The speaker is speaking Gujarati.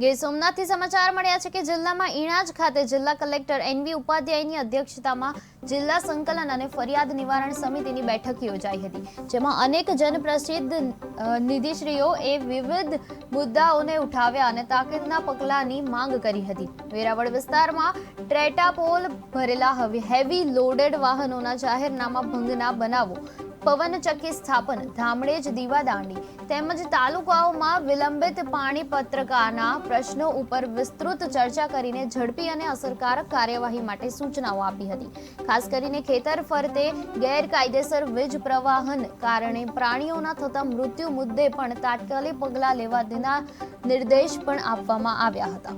ગીર સોમનાથથી સમાચાર મળ્યા છે કે જિલ્લામાં ઈણાજ ખાતે જિલ્લા કલેક્ટર એનવી ઉપાધ્યાયની અધ્યક્ષતામાં જિલ્લા સંકલન અને ફરિયાદ નિવારણ સમિતિની બેઠક યોજાઈ હતી, જેમાં અનેક જનપ્રસિદ્ધ નિધિશ્રીઓ એ વિવિધ મુદ્દાઓને ઉઠાવ્યા અને તાકીદના પગલાંની માંગ કરી હતી. વેરાવળ વિસ્તારમાં ટ્રેટાપોલ ભરેલા હવે, હેવી લોડેડ વાહનોના જાહેરનામા ભંગના બનાવો પવનચક્કી સ્થાપન ધામડેજ દીવાદાંડી તેમજ તાલુકાઓમાં વિલંબિત પાણી પત્રકાના પ્રશ્નો ઉપર વિસ્તૃત ચર્ચા કરીને ઝડપી અને અસરકારક કાર્યવાહી માટે સૂચનાઓ આપી હતી. ખાસ કરીને ખેતર ફરતે ગેરકાયદેસર વીજ પ્રવાહન કારણે પ્રાણીઓના થતા મૃત્યુ મુદ્દે પણ તાત્કાલિક પગલાં લેવા તેના નિર્દેશ પણ આપવામાં આવ્યા હતા.